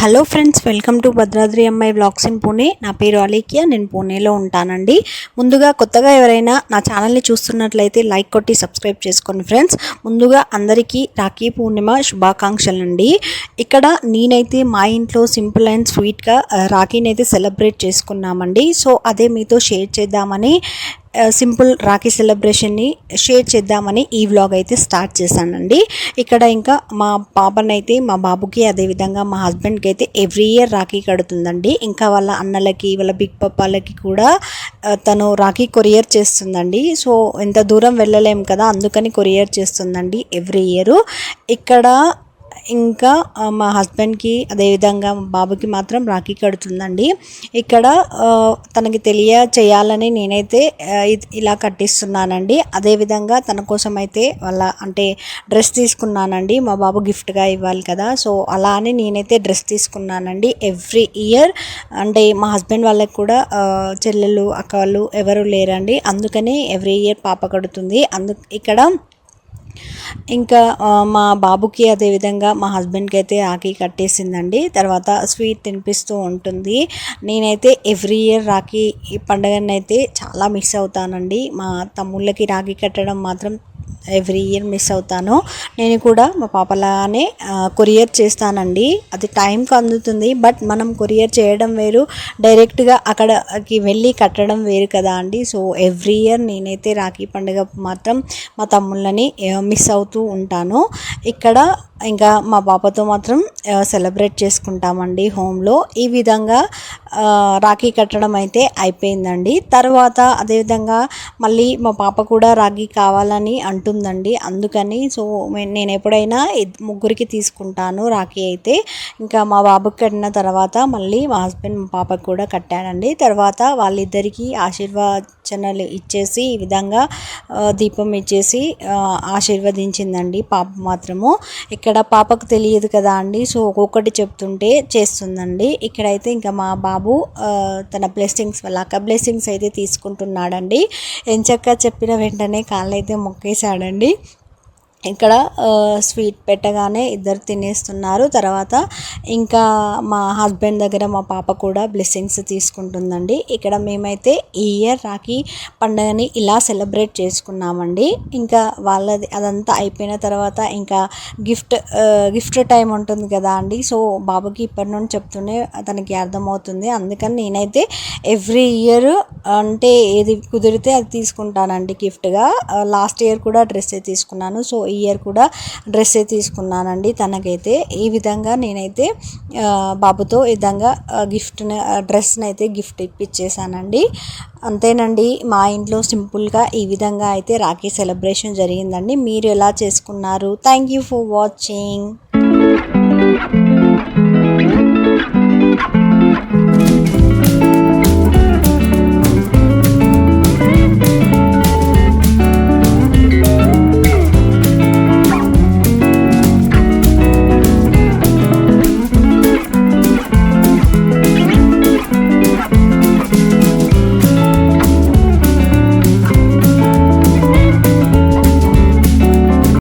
Hello friends welcome to Bhadradri అమ్మాయి blogs in Pune. నా పేరు అలీకియా నేను పూణేలో ఉంటానండి. ముందుగా కొత్తగా ఎవరైనా నా ఛానల్ని చూస్తున్నట్లయితే లైక్ కొట్టి సబ్స్క్రైబ్ చేసుకోండి ఫ్రెండ్స్. ముందుగా అందరికీ రాఖీ పూర్ణిమ శుభాకాంక్షలు అండి ఇక్కడ నేనైతే మా ఇంట్లో సింపుల్ అండ్ స్వీట్గా రాఖీని అయితే సెలబ్రేట్ చేసుకున్నామండి. సో అదే మీతో షేర్ చేద్దామని సింపుల్ రాఖీ సెలబ్రేషన్ని షేర్ చేద్దామని ఈ వ్లాగ్ అయితే స్టార్ట్ చేశానండి. ఇక్కడ ఇంకా మా పాపనైతే మా బాబుకి అదేవిధంగా మా హస్బెండ్కి అయితే ఎవ్రీ ఇయర్ రాఖీ కడుతుందండి. ఇంకా వాళ్ళ అన్నలకి వాళ్ళ బిగ్ పప్పాలకి కూడా తను రాఖీ కొరియర్ చేస్తుందండి. సో ఎంత దూరం వెళ్ళలేము కదా అందుకని కొరియర్ చేస్తుందండి ఎవ్రీ ఇయర్ ఇక్కడ ఇంకా మా హస్బెండ్కి అదేవిధంగా బాబుకి మాత్రం రాఖీ కడుతుందండి. ఇక్కడ తనకి తెలియ చేయాలని నేనైతే ఇలా కట్టిస్తున్నానండి. అదేవిధంగా తన కోసం అయితే వాళ్ళ అంటే డ్రెస్ తీసుకున్నానండి. మా బాబు గిఫ్ట్గా ఇవ్వాలి కదా. సో అలా అని నేనైతే డ్రెస్ తీసుకున్నానండి ఎవ్రీ ఇయర్. అంటే మా హస్బెండ్ వాళ్ళకి కూడా చెల్లెలు అక్క వాళ్ళు ఎవరు లేరండి. అందుకని ఎవ్రీ ఇయర్ పాప కడుతుంది. అందు ఇక్కడ ఇంకా మా బాబుకి అదేవిధంగా మా హస్బెండ్కి అయితే రాఖీ కట్టేసిందండి. తర్వాత స్వీట్ తినిపిస్తూ ఉంటుంది. నేనైతే ఎవ్రీ ఇయర్ రాఖీ ఈ పండుగని అయితే చాలా మిస్ అవుతానండి. మా తమ్ముళ్ళకి రాఖీ కట్టడం మాత్రం ఎవ్రీ ఇయర్ మిస్ అవుతాను. నేను కూడా మా పాపలానే కొరియర్ చేస్తానండి. అది టైంకి అందుతుంది బట్ మనం కొరియర్ చేయడం వేరు. డైరెక్ట్గా అక్కడకి వెళ్ళి కట్టడం వేరు కదా అండి. సో ఎవ్రీ ఇయర్ నేనైతే రాఖీ పండుగ మాత్రం మా తమ్ముళ్ళని మిస్ అవుతూ ఉంటాను. ఇక్కడ ఇంకా మా పాపతో మాత్రం సెలబ్రేట్ చేసుకుంటామండి హోమ్లో. ఈ విధంగా రాఖీ కట్టడం అయితే అయిపోయిందండి. తర్వాత అదేవిధంగా మళ్ళీ మా పాప కూడా రాఖీ కావాలని అంటుందండి. అందుకని సో మే- నేను ఎప్పుడైనా ముగ్గురికి తీసుకుంటాను రాఖీ అయితే. ఇంకా మా బాబుకి కట్టిన తర్వాత మళ్ళీ మా హస్బెండ్ మా పాపకు కూడా కట్టానండి. తర్వాత వాళ్ళిద్దరికీ ఆశీర్వచనలు ఇచ్చేసి ఈ విధంగా దీపం ఇచ్చేసి ఆశీర్వదించిందండి పాప మాత్రము. ఇక్కడ ఇక్కడ పాపకు తెలియదు కదా అండి. సో ఒక్కొక్కటి చెప్తుంటే చేస్తుందండి. ఇక్కడైతే ఇంకా మా బాబు తన బ్లెస్సింగ్స్ వల్ల అక్క బ్లెస్సింగ్స్ అయితే తీసుకుంటున్నాడండి. ఎంచక్క చెప్పిన వెంటనే కాళ్ళైతే మొక్కేశాడండి. ఇక్కడ స్వీట్ పెట్టగానే ఇద్దరు తినేస్తున్నారు. తర్వాత ఇంకా మా హస్బెండ్ దగ్గర మా పాప కూడా బ్లెస్సింగ్స్ తీసుకుంటుందండి. ఇక్కడ మేమైతే ఈ ఇయర్ రాఖీ పండగని ఇలా సెలబ్రేట్ చేసుకున్నామండి. ఇంకా వాళ్ళది అదంతా అయిపోయిన తర్వాత ఇంకా గిఫ్ట్ గిఫ్ట్ టైం ఉంటుంది కదా అండి. సో బాబుకి ఇప్పటి నుండి చెప్తూనే అతనికి అర్థమవుతుంది. అందుకని నేనైతే ఎవ్రీ ఇయర్ అంటే ఏది కుదిరితే అది తీసుకుంటానండి గిఫ్ట్గా లాస్ట్ ఇయర్ కూడా డ్రెస్సే తీసుకున్నాను. సో ఇయర్ కూడా డ్రెస్ తీసుకున్నానండి తనకైతే. ఈ విధంగా నేనైతే బాబుతో ఈ విధంగా గిఫ్ట్ని డ్రెస్ని అయితే గిఫ్ట్ ఇప్పించేసానండి అంతేనండి మా ఇంట్లో సింపుల్గా ఈ విధంగా అయితే రాఖీ సెలబ్రేషన్ జరిగిందండి. మీరు ఎలా చేసుకున్నారు? Thank you for watching.